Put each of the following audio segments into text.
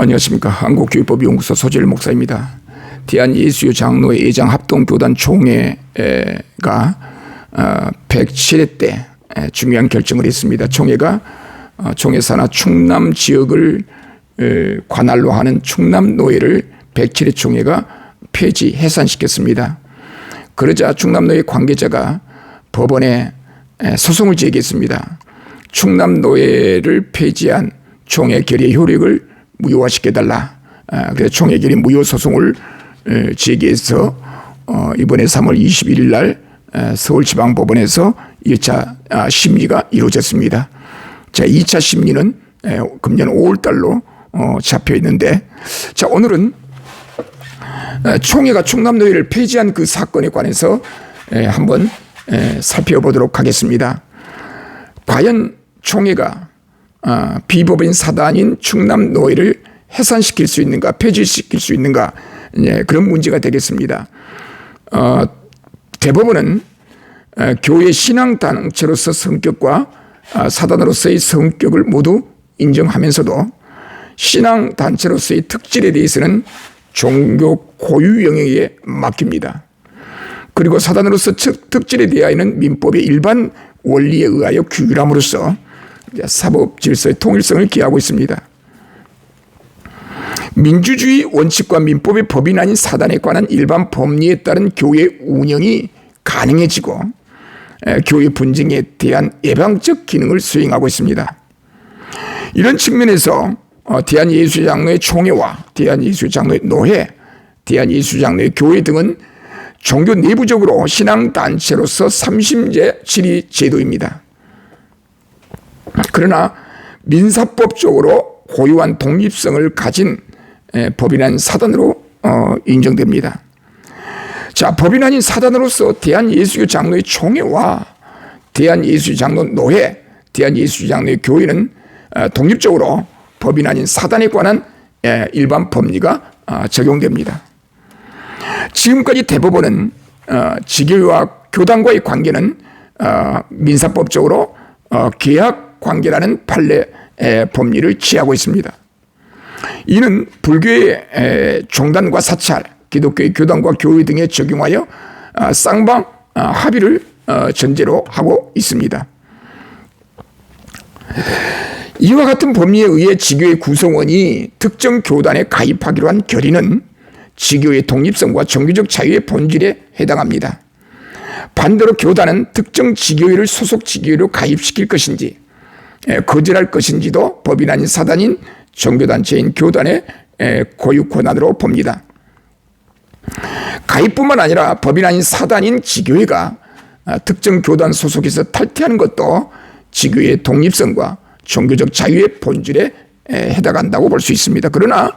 안녕하십니까. 한국교육법연구소 소재일 목사입니다. 대한예수교 장로회 예장 합동교단 총회가 107회 어, 때 중요한 결정을 했습니다. 총회가 어, 총회 산하 충남 지역을 관할로 하는 충남노회를 107회 총회가 폐지 해산시켰습니다. 그러자 충남노회 관계자가 법원에 소송을 제기했습니다. 충남노회를 폐지한 총회 결의 효력을 무효화시켜달라. 아, 그래서 총회 결의 무효 소송을 제기해서 어, 이번에 3월 21일 날 서울지방법원에서 1차 아, 심리가 이루어졌습니다. 자, 2차 심리는 금년 5월 달로 어, 잡혀 있는데 자, 오늘은 총회가 충남노회를 폐지한 그 사건에 관해서 한번 살펴보도록 하겠습니다. 과연 총회가 아, 비법인 사단인 충남 노예를 해산시킬 수 있는가, 폐지시킬 수 있는가, 예, 그런 문제가 되겠습니다. 어, 대법원은 어, 교회 신앙 단체로서 성격과 어, 사단으로서의 성격을 모두 인정하면서도 신앙 단체로서의 특질에 대해서는 종교 고유 영역에 맡깁니다. 그리고 사단으로서 특질에 대하여는 민법의 일반 원리에 의하여 규율함으로써 사법 질서의 통일성을 기하고 있습니다. 민주주의 원칙과 민법의 법인 아닌 사단에 관한 일반 법리에 따른 교회 운영이 가능해지고 교회 분쟁에 대한 예방적 기능을 수행하고 있습니다. 이런 측면에서 어, 대한예수장로의 총회와 대한예수장로의 노회, 대한예수장로의 교회 등은 종교 내부적으로 신앙단체로서 삼심제 7위 제도입니다. 그러나 민사법적으로 고유한 독립성을 가진 법인한 사단으로 어, 인정됩니다. 자, 법인 아닌 사단으로서 대한예수교 장로의 총회와 대한예수교 장로 노회, 대한예수교 장로의 교회는 어, 독립적으로 법인 아닌 사단에 관한 일반 법리가 어, 적용됩니다. 지금까지 대법원은 지교와 교단과의 관계는 민사법적으로 계약 관계라는 판례 법리를 취하고 있습니다. 이는 불교의 종단과 사찰, 기독교의 교단과 교회 등에 적용하여 아, 쌍방 아, 합의를 어, 전제로 하고 있습니다. 이와 같은 법리에 의해 지교의 구성원이 특정 교단에 가입하기로 한 결의는 지교의 독립성과 종교적 자유의 본질에 해당합니다. 반대로 교단은 특정 지교회를 소속 지교회로 가입시킬 것인지 거절할 것인지도 법인 아닌 사단인 종교단체인 교단의 고유 권한으로 봅니다. 가입뿐만 아니라 법인 아닌 사단인 지교회가 아, 특정 교단 소속에서 탈퇴하는 것도 지교의 독립성과 종교적 자유의 본질에 해당한다고 볼 수 있습니다. 그러나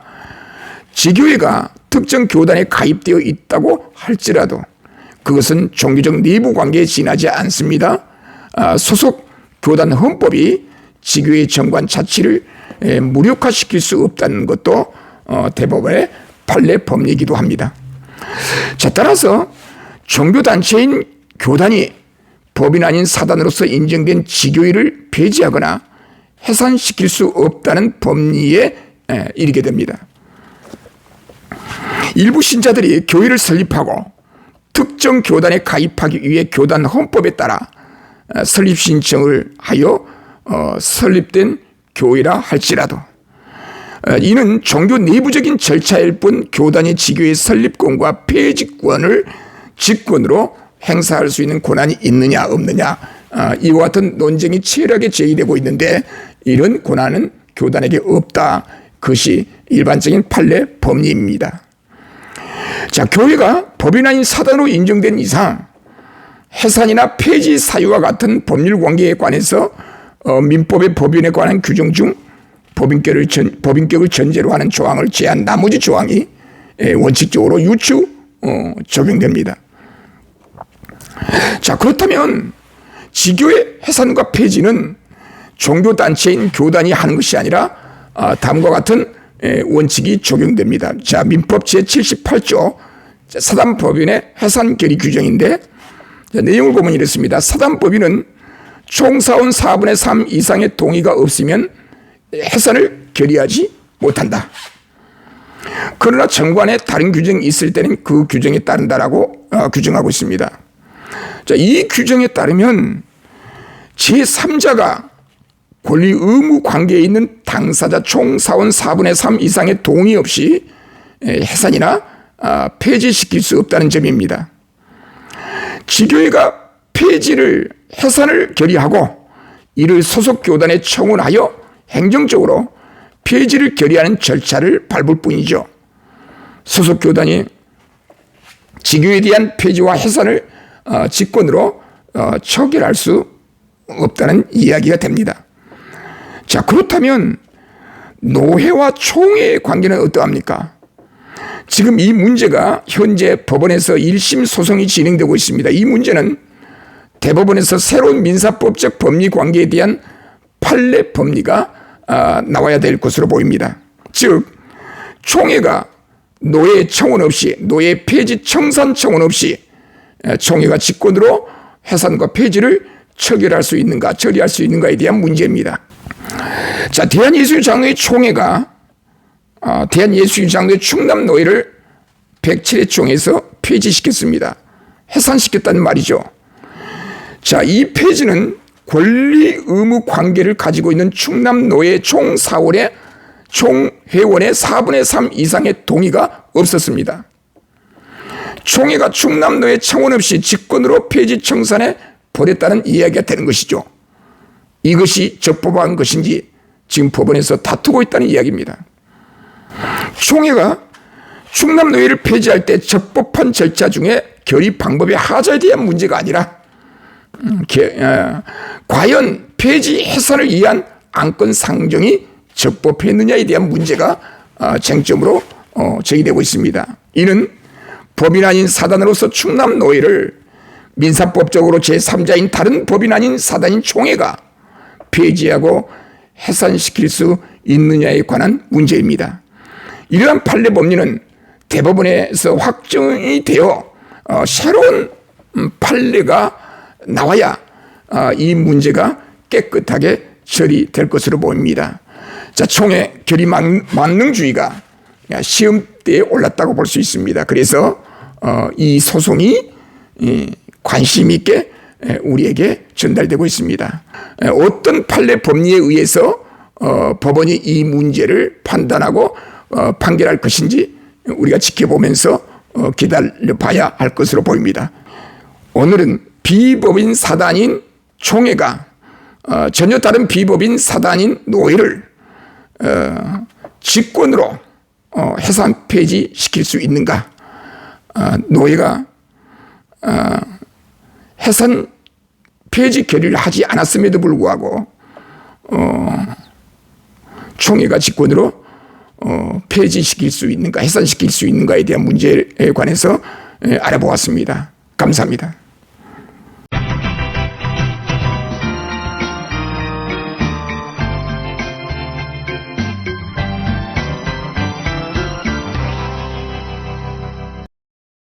지교회가 특정 교단에 가입되어 있다고 할지라도 그것은 종교적 내부 관계에 지나지 않습니다. 아, 소속 교단 헌법이 지교의 정관 자치를 무력화시킬 수 없다는 것도 어, 대법원의 판례 법리이기도 합니다. 자, 따라서 종교단체인 교단이 법인 아닌 사단으로서 인정된 지교회를 폐지하거나 해산시킬 수 없다는 법리에 이르게 됩니다. 일부 신자들이 교회를 설립하고 특정 교단에 가입하기 위해 교단 헌법에 따라 설립 신청을 하여 어, 설립된 교회라 할지라도 어, 이는 종교 내부적인 절차일 뿐 교단의 지교의 설립권과 폐지권을 직권으로 행사할 수 있는 권한이 있느냐 없느냐 어, 이와 같은 논쟁이 치열하게 제기되고 있는데 이런 권한은 교단에게 없다. 그것이 일반적인 판례 법리입니다. 자, 교회가 법인 아닌 사단으로 인정된 이상 해산이나 폐지 사유와 같은 법률 관계에 관해서 어, 민법의 법인에 관한 규정 중 법인격을, 전, 법인격을 전제로 하는 조항을 제한 나머지 조항이 예, 원칙적으로 유추 어, 적용됩니다. 자 그렇다면 지교의 해산과 폐지는 종교단체인 교단이 하는 것이 아니라 아, 다음과 같은 예, 원칙이 적용됩니다. 자 민법 제78조 사단법인의 해산 결의 규정인데 내용을 보면 이렇습니다. 사단법인은 총사원 4분의 3 이상의 동의가 없으면 해산을 결의하지 못한다. 그러나 정관에 다른 규정이 있을 때는 그 규정에 따른다라고 어, 규정하고 있습니다. 자, 이 규정에 따르면 제3자가 권리 의무 관계에 있는 당사자 총 사원 4분의 3 이상의 동의 없이 해산이나 아, 폐지시킬 수 없다는 점입니다. 지교회가 폐지를 해산을 결의하고 이를 소속 교단에 청원하여 행정적으로 폐지를 결의하는 절차를 밟을 뿐이죠. 소속 교단이 지교에 대한 폐지와 해산을 어, 직권으로 어, 처결할 수 없다는 이야기가 됩니다. 자, 그렇다면 노회와 총회의 관계는 어떠합니까? 지금 이 문제가 현재 법원에서 1심 소송이 진행되고 있습니다. 이 문제는 대법원에서 새로운 민사법적 법리 관계에 대한 판례 법리가 아, 나와야 될 것으로 보입니다. 즉, 총회가 노예 청원 없이, 노예 폐지 청산 청원 없이 총회가 직권으로 해산과 폐지를 처결할 수 있는가, 처리할 수 있는가에 대한 문제입니다. 자, 대한예술장로회 총회가 어, 대한예술장로회 충남노회를 107회 총회에서 폐지시켰습니다. 해산시켰다는 말이죠. 자, 이 폐지는 권리 의무 관계를 가지고 있는 총 4월에 총 회원의 4분의 3 이상의 동의가 없었습니다. 총회가 충남노회 청원 없이 직권으로 폐지 청산에 버렸다는 이야기가 되는 것이죠. 이것이 적법한 것인지 지금 법원에서 다투고 있다는 이야기입니다. 총회가 충남노회를 폐지할 때 적법한 절차 중에 결의 방법의 하자에 대한 문제가 아니라 과연 폐지 해산을 위한 안건 상정이 적법했느냐에 대한 문제가 어, 쟁점으로 어, 제기되고 있습니다. 이는 법인 아닌 사단으로서 충남노회를 민사법적으로 제3자인 다른 법인 아닌 사단인 총회가 폐지하고 해산시킬 수 있느냐에 관한 문제입니다. 이러한 판례 법리는 대법원에서 확정이 되어 어, 새로운 판례가 나와야 어, 이 문제가 깨끗하게 처리될 것으로 보입니다. 자, 총회 결의 만능주의가 시험대에 올랐다고 볼 수 있습니다. 그래서 어, 이 소송이 관심 있게 우리에게 전달되고 있습니다. 어떤 판례 법리에 의해서 어, 법원이 이 문제를 판단하고 어, 판결할 것인지 우리가 지켜보면서 어, 기다려 봐야 할 것으로 보입니다. 오늘은 비법인 사단인 총회가 어, 전혀 다른 비법인 사단인 노예를 어, 직권으로 어, 해산 폐지 시킬 수 있는가? 어, 노예가 어, 해산 폐지 결의를 하지 않았음에도 불구하고 어, 총회가 직권으로 어, 폐지시킬 수 있는가, 해산시킬 수 있는가에 대한 문제에 관해서 에, 알아보았습니다. 감사합니다.